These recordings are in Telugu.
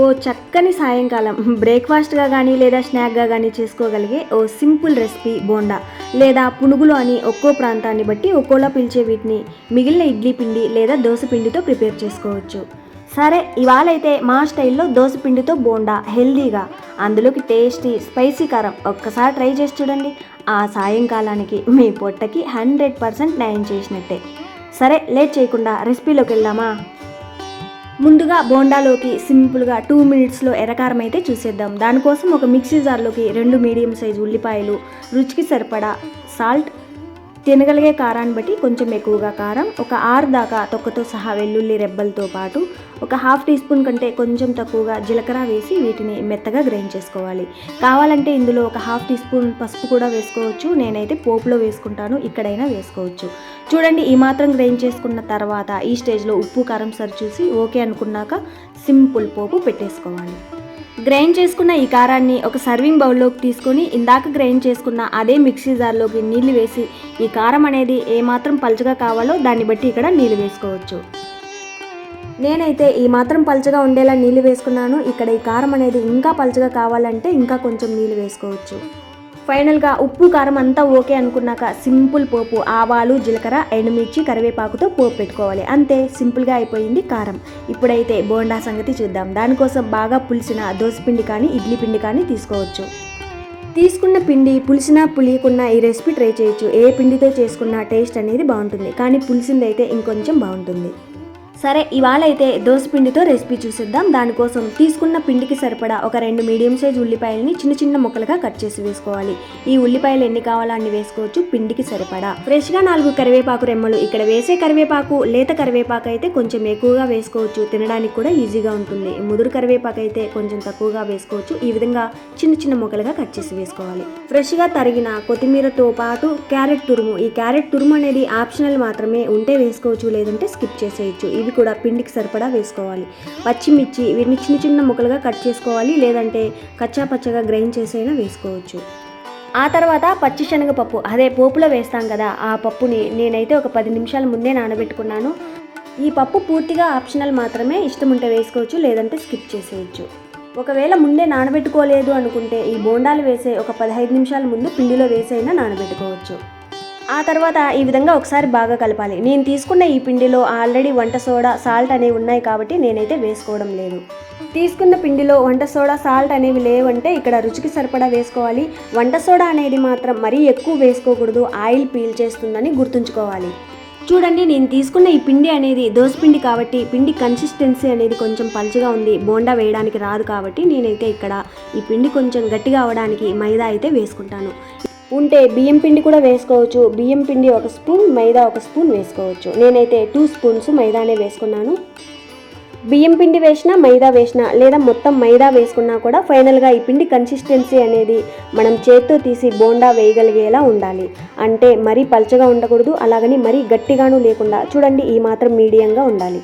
ఓ చక్కని సాయంకాలం. బ్రేక్ఫాస్ట్గా కానీ లేదా స్నాక్గా కానీ చేసుకోగలిగే ఓ సింపుల్ రెసిపీ బోండా. లేదా పునుగులు అని ఒక్కో ప్రాంతాన్ని బట్టి ఒక్కోలా పిలిచే వీటిని మిగిలిన ఇడ్లీ పిండి లేదా దోశ పిండితో ప్రిపేర్ చేసుకోవచ్చు. సరే ఇవాళైతే మా స్టైల్లో దోశ పిండితో బోండా హెల్దీగా అందులోకి టేస్టీ స్పైసీ కారం ఒక్కసారి ట్రై చేసి చూడండి. ఆ సాయంకాలానికి మీ పొట్టకి హండ్రెడ్ పర్సెంట్ నయం చేసినట్టే. సరే లేట్ చేయకుండా రెసిపీలోకి వెళ్దామా? ముందుగా బోండాలోకి సింపుల్గా టూ మినిట్స్లో ఎర్రకారం అయితే చూసేద్దాం. దానికోసం ఒక మిక్సీ జార్లోకి రెండు మీడియం సైజు ఉల్లిపాయలు రుచికి సరిపడా సాల్ట్ తినగలిగే కారాన్ని బట్టి కొంచెం ఎక్కువగా కారం ఒక ఆరు దాకా తొక్కతో సహా వెల్లుల్లి రెబ్బలతో పాటు ఒక హాఫ్ టీ స్పూన్ కంటే కొంచెం తక్కువగా జీలకర్ర వేసి వీటిని మెత్తగా గ్రైండ్ చేసుకోవాలి. కావాలంటే ఇందులో ఒక హాఫ్ టీ స్పూన్ పసుపు కూడా వేసుకోవచ్చు. నేనైతే పోపులో వేసుకుంటాను. ఇక్కడైనా వేసుకోవచ్చు. చూడండి ఈ మాత్రం గ్రైండ్ చేసుకున్న తర్వాత ఈ స్టేజ్లో ఉప్పు కారం సరి చూసి ఓకే అనుకున్నాక సింపుల్ పోపు పెట్టేసుకోవాలి. గ్రైండ్ చేసుకున్న ఈ కారాన్ని ఒక సర్వింగ్ బౌల్లోకి తీసుకొని ఇందాక గ్రైండ్ చేసుకున్న అదే మిక్సీ జార్లోకి నీళ్ళు వేసి ఈ కారం అనేది ఏమాత్రం పలుచగా కావాలో దాన్ని బట్టి ఇక్కడ నీళ్ళు వేసుకోవచ్చు. నేనైతే ఈ మాత్రం పలుచగా ఉండేలా నీళ్ళు వేసుకున్నాను. ఇక్కడ ఈ కారం అనేది ఇంకా పలుచగా కావాలంటే ఇంకా కొంచెం నీళ్ళు వేసుకోవచ్చు. ఫైనల్గా ఉప్పు కారం అంతా ఓకే అనుకున్నాక సింపుల్ పోపు ఆవాలు జీలకర్ర ఎండుమిర్చి కరివేపాకుతో పోపు పెట్టుకోవాలి. అంతే సింపుల్గా అయిపోయింది కారం. ఇప్పుడైతే బోండా సంగతి చూద్దాం. దానికోసం బాగా పులిసిన దోసపిండి కానీ ఇడ్లీ పిండి కానీ తీసుకోవచ్చు. తీసుకున్న పిండి పులిసిన పులియకున్న ఈ రెసిపీ ట్రై చేయొచ్చు. ఏ పిండితో చేసుకున్న టేస్ట్ అనేది బాగుంటుంది. కానీ పులిసింది అయితే ఇంకొంచెం బాగుంటుంది. సరే ఇవాళ అయితే పిండితో రెసిపీ చూసేద్దాం. దానికోసం తీసుకున్న పిండికి సరిపడా ఒక రెండు మీడియం సైజ్ ఉల్లిపాయలని చిన్న చిన్న ముక్కలుగా కట్ చేసి వేసుకోవాలి. ఈ ఉల్లిపాయలు ఎన్ని కావాలో అన్ని వేసుకోవచ్చు పిండికి సరిపడా. ఫ్రెష్గా నాలుగు కరివేపాకు రెమ్మలు ఇక్కడ వేసే కరివేపాకు లేత కరివేపాకు అయితే కొంచెం ఎక్కువగా వేసుకోవచ్చు. తినడానికి కూడా ఈజీగా ఉంటుంది. ముదురు కరివేపాకు అయితే కొంచెం తక్కువగా వేసుకోవచ్చు. ఈ విధంగా చిన్న చిన్న ముక్కలుగా కట్ చేసి వేసుకోవాలి. ఫ్రెష్గా తరిగిన కొత్తిమీరతో పాటు క్యారెట్ తురుము. ఈ క్యారెట్ తురుము అనేది ఆప్షనల్ మాత్రమే ఉంటే వేసుకోవచ్చు లేదంటే స్కిప్ చేసేయచ్చు. ఇవి కూడా పిండికి సరిపడా వేసుకోవాలి. పచ్చిమిర్చి వీటిని చిన్న చిన్న ముక్కలుగా కట్ చేసుకోవాలి లేదంటే కచ్చా పచ్చగా గ్రైండ్ చేసైనా వేసుకోవచ్చు. ఆ తర్వాత పచ్చి శనగపప్పు అదే పోపులో వేస్తాం కదా ఆ పప్పుని నేనైతే ఒక పది నిమిషాల ముందే నానబెట్టుకున్నాను. ఈ పప్పు పూర్తిగా ఆప్షనల్ మాత్రమే ఇష్టం ఉంటే వేసుకోవచ్చు లేదంటే స్కిప్ చేసేయచ్చు. ఒకవేళ ముందే నానబెట్టుకోలేదు అనుకుంటే ఈ బోండాలు వేసే ఒక పదహైదు నిమిషాల ముందు పిండిలో వేసైనా నానబెట్టుకోవచ్చు. ఆ తర్వాత ఈ విధంగా ఒకసారి బాగా కలపాలి. నేను తీసుకున్న ఈ పిండిలో ఆల్రెడీ వంట సోడా సాల్ట్ అనేవి ఉన్నాయి కాబట్టి నేనైతే వేసుకోవడం లేదు. తీసుకున్న పిండిలో వంట సోడా సాల్ట్ అనేవి లేవంటే ఇక్కడ రుచికి సరిపడా వేసుకోవాలి. వంట సోడా అనేది మాత్రం మరీ ఎక్కువ వేసుకోకూడదు. ఆయిల్ పీల్ చేస్తుందని గుర్తుంచుకోవాలి. చూడండి నేను తీసుకున్న ఈ పిండి అనేది పిండి కాబట్టి పిండి కన్సిస్టెన్సీ అనేది కొంచెం పలుచగా ఉంది. బోండా వేయడానికి రాదు కాబట్టి నేనైతే ఇక్కడ ఈ పిండి కొంచెం గట్టిగా అవడానికి మైదా అయితే వేసుకుంటాను. ఉంటే బియ్యం పిండి కూడా వేసుకోవచ్చు. బియ్యం పిండి ఒక స్పూన్ మైదా ఒక స్పూన్ వేసుకోవచ్చు. నేనైతే టూ స్పూన్స్ మైదానే వేసుకున్నాను. బియ్యం పిండి వేసినా మైదా వేసినా లేదా మొత్తం మైదా వేసుకున్నా కూడా ఫైనల్గా ఈ పిండి కన్సిస్టెన్సీ అనేది మనం చేత్తో తీసి బోండా వేయగలిగేలా ఉండాలి. అంటే మరీ పల్చగా ఉండకూడదు అలాగని మరీ గట్టిగాను లేకుండా చూడండి ఈ మాత్రం మీడియంగా ఉండాలి.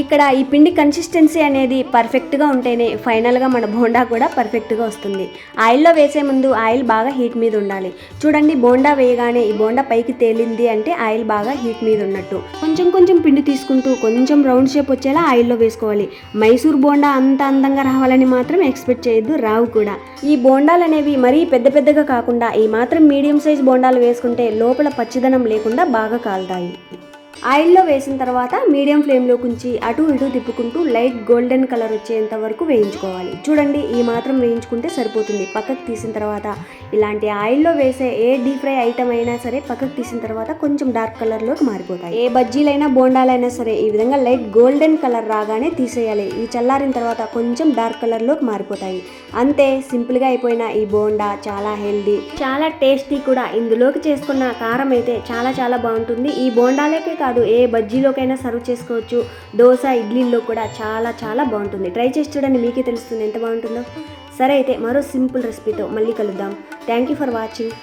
ఇక్కడ ఈ పిండి కన్సిస్టెన్సీ అనేది పర్ఫెక్ట్గా ఉంటేనే ఫైనల్గా మన బోండా కూడా పర్ఫెక్ట్గా వస్తుంది. ఆయిల్లో వేసే ముందు ఆయిల్ బాగా హీట్ మీద ఉండాలి. చూడండి బోండా వేయగానే ఈ బోండా పైకి తేలింది అంటే ఆయిల్ బాగా హీట్ మీద ఉన్నట్టు. కొంచెం కొంచెం పిండి తీసుకుంటూ కొంచెం రౌండ్ షేప్ వచ్చేలా ఆయిల్లో వేసుకోవాలి. మైసూర్ బోండా అంత అందంగా రావాలని మాత్రం ఎక్స్పెక్ట్ చేయొద్దు రావు కూడా. ఈ బోండాలు అనేవి మరీ పెద్ద పెద్దగా కాకుండా ఈ మాత్రం మీడియం సైజ్ బోండాలు వేసుకుంటే లోపల పచ్చిదనం లేకుండా బాగా కాలుతాయి. ఆయిల్లో వేసిన తర్వాత మీడియం ఫ్లేమ్లో ఉంచి అటు ఇటు తిప్పుకుంటూ లైట్ గోల్డెన్ కలర్ వచ్చేంత వరకు వేయించుకోవాలి. చూడండి ఈ మాత్రం వేయించుకుంటే సరిపోతుంది. పక్కకు తీసిన తర్వాత ఇలాంటి ఆయిల్లో వేసే ఏ డీప్ ఫ్రై ఐటమ్ అయినా సరే పక్కకు తీసిన తర్వాత కొంచెం డార్క్ కలర్లోకి మారిపోతాయి. ఏ బజ్జీలైనా బోండాలైనా సరే ఈ విధంగా లైట్ గోల్డెన్ కలర్ రాగానే తీసేయాలి. ఇవి చల్లారిన తర్వాత కొంచెం డార్క్ కలర్లోకి మారిపోతాయి. అంతే సింపుల్గా అయిపోయిన ఈ బోండా చాలా హెల్దీ. చాలా టేస్టీ కూడా. ఇందులోకి చేసుకున్న కారం అయితే చాలా చాలా బాగుంటుంది. ఈ బోండాలకే కాదు కాదు ఏ బజ్జీలోకైనా సర్వ్ చేసుకోవచ్చు. దోశ ఇడ్లీల్లో కూడా చాలా చాలా బాగుంటుంది. ట్రై చేసి చూడండి మీకే తెలుస్తుంది ఎంత బాగుంటుందో. సరే అయితే మరో సింపుల్ రెసిపీతో మళ్ళీ కలుద్దాం. Thank you for watching.